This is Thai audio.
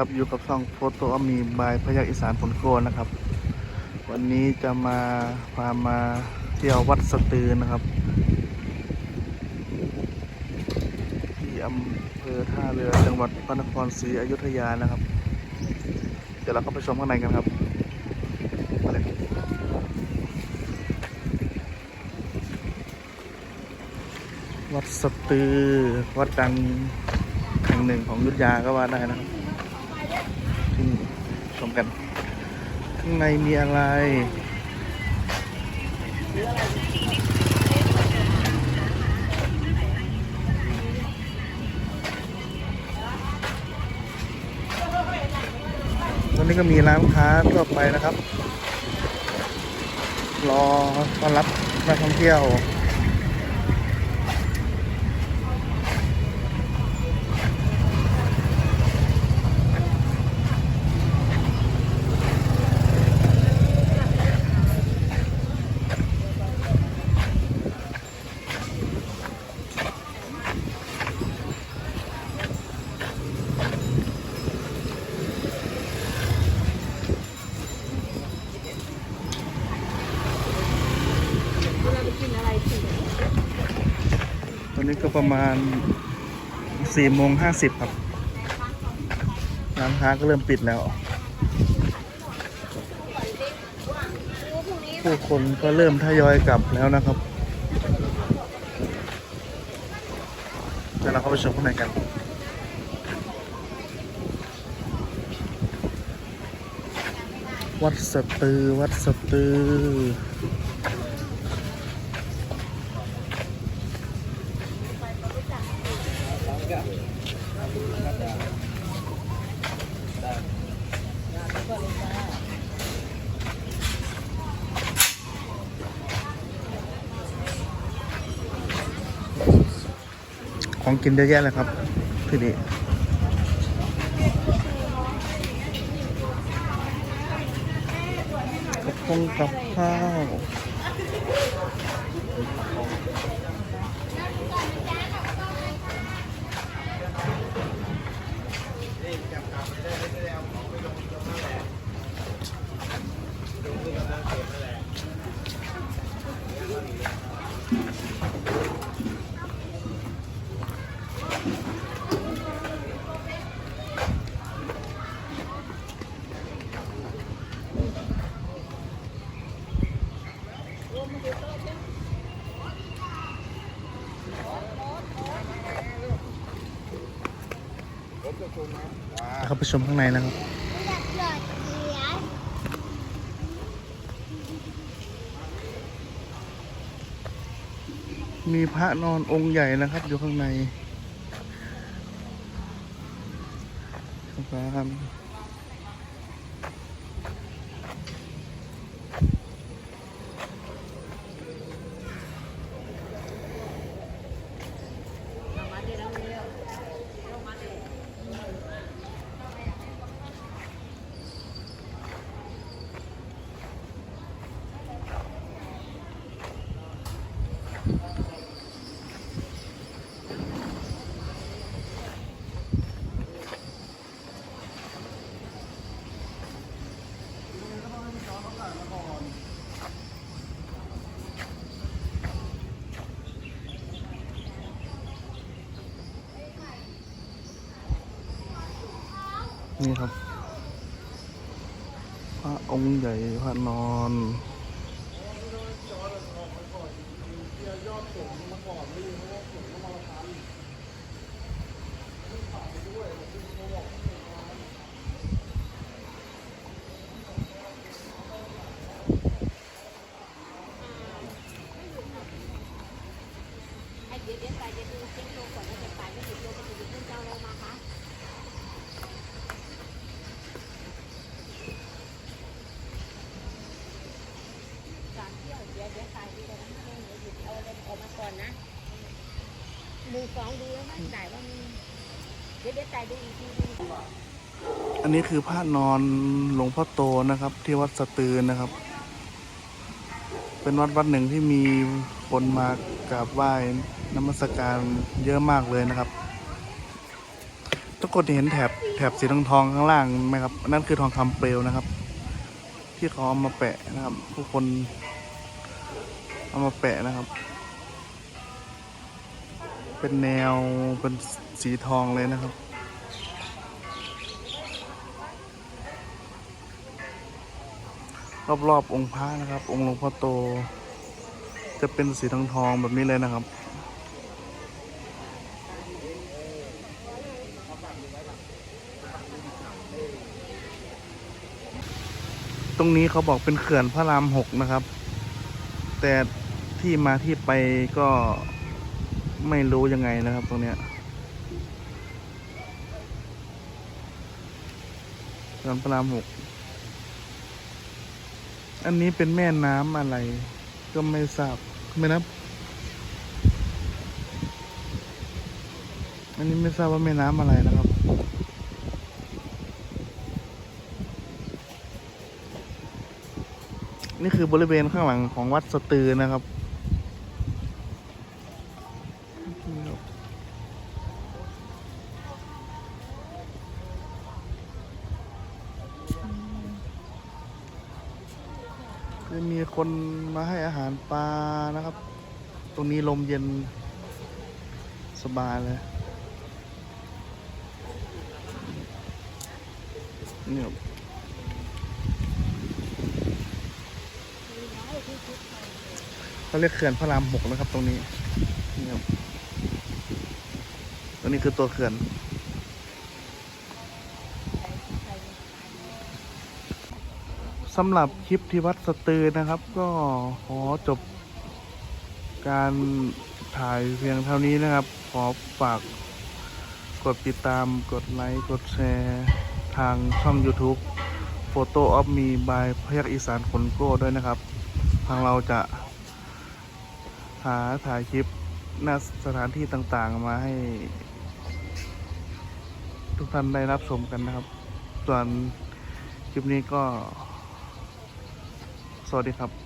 ครับอยู่กับช่องโฟโต้มีบายพยักอีสานผลโกนนะครับ วันนี้จะมาพามาเที่ยววัดสตือนะครับ ที่อำเภอท่าเรือจังหวัดพระนครศรีอยุธยานะครับ เดี๋ยวเราเข้าไปชมข้างในกันครับมาเลยวัดสตือวัดดังแห่งหนึ่งของยุทธยาก็ว่าได้นะครับ ชมกัน ข้างในมีอะไรตอนนี้ก็มีร้านค้าทั่วไปนะครับ รอต้อนรับนักท่องเที่ยว ตอ นนี้ก็ประมาณ4โมง50ครับ ร้านค้าก็เริ่มปิดแล้ว ผู้คนก็เริ่มทยอยกลับแล้วนะครับเดี๋ยวเราเข้าไปชมข้างในกันวัดสตือ วัดสตือ ของกินเยอะแยะเลยครับที่นี่กับพงกับข้าวเข้าไปชมข้างในนะครับมีพระนอนองค์ใหญ่นะครับ อยู่ข้างในครับ นี่ครับ พระองค์ใหญ่พระนอนเดี๋ยวเดี๋ยวไปเดี๋ยวดูเช็คโลก่อนแล้วจะไปไม่ถึงโลก็จะอยู่ที่เจ้าโลมาคะสามเที่ยวเดี๋ยวเดี๋ยวไปดีเลยนะเดี๋ยวหยุดเอาอะไรออกมาก่อนนะ อสองดูแล้วมั่นใจว่ามีเดี๋ยวเดี๋ยวใจดูอีกทีนึงอันนี้คือพระนอนหลวงพ่อโตนะครับ ที่วัดสตือนะครับ เป็นวัดวัดหนึ่งที่มีคนมากราบไหว้นมัสการเยอะมากเลยนะครับทุกคนเห็นแถบแถบสีทองทองข้างล่างไหมครับนั่นคือทองคำเปลวนะครับ ที่เขาเอามาแปะนะครับทุกคนเอามาแปะนะครับ เป็นแนวเป็นสีทองเลยนะครับ รอบๆองค์พระนะครับ องค์หลวงพ่อโต จะเป็นสีทองทองแบบนี้เลยนะครับ ตรงนี้เขาบอกเป็นเขื่อนพระรามหกนะครับ แต่ที่มาที่ไปก็ ไม่รู้ยังไงนะครับตรงเนี้ยเขื่อนพระรามหกอันนี้เป็นแม่น้ำอะไร ก็ไม่ทราบแม่น้ำอันนี้ไม่ทราบว่าแม่น้ำอะไรนะครับนี่คือบริเวณข้างหลังของวัดสตือนะครับ จะมีคนมาให้อาหารปลานะครับ ตรงนี้ลมเย็นสบายเลยนี่ครับเขาเรียกเขื่อนพระรามหกนะครับตรงนี้นี่ครับตรงนี้คือตัวเขื่อน สำหรับคลิปที่วัดสตือนะครับ ก็ขอจบการถ่ายเพียงเท่านี้นะครับ ขอฝากกดติดตามกดไลค์ กดแชร์ ทางช่อง YouTube Photo of Me by พยักอีสานขนโก้ด้วยนะครับ ทางเราจะหาถ่ายคลิปณสถานที่ต่างๆมาให้ ทุกท่านได้รับชมกันนะครับ ส่วนคลิปนี้ก็ สวัสดีครับ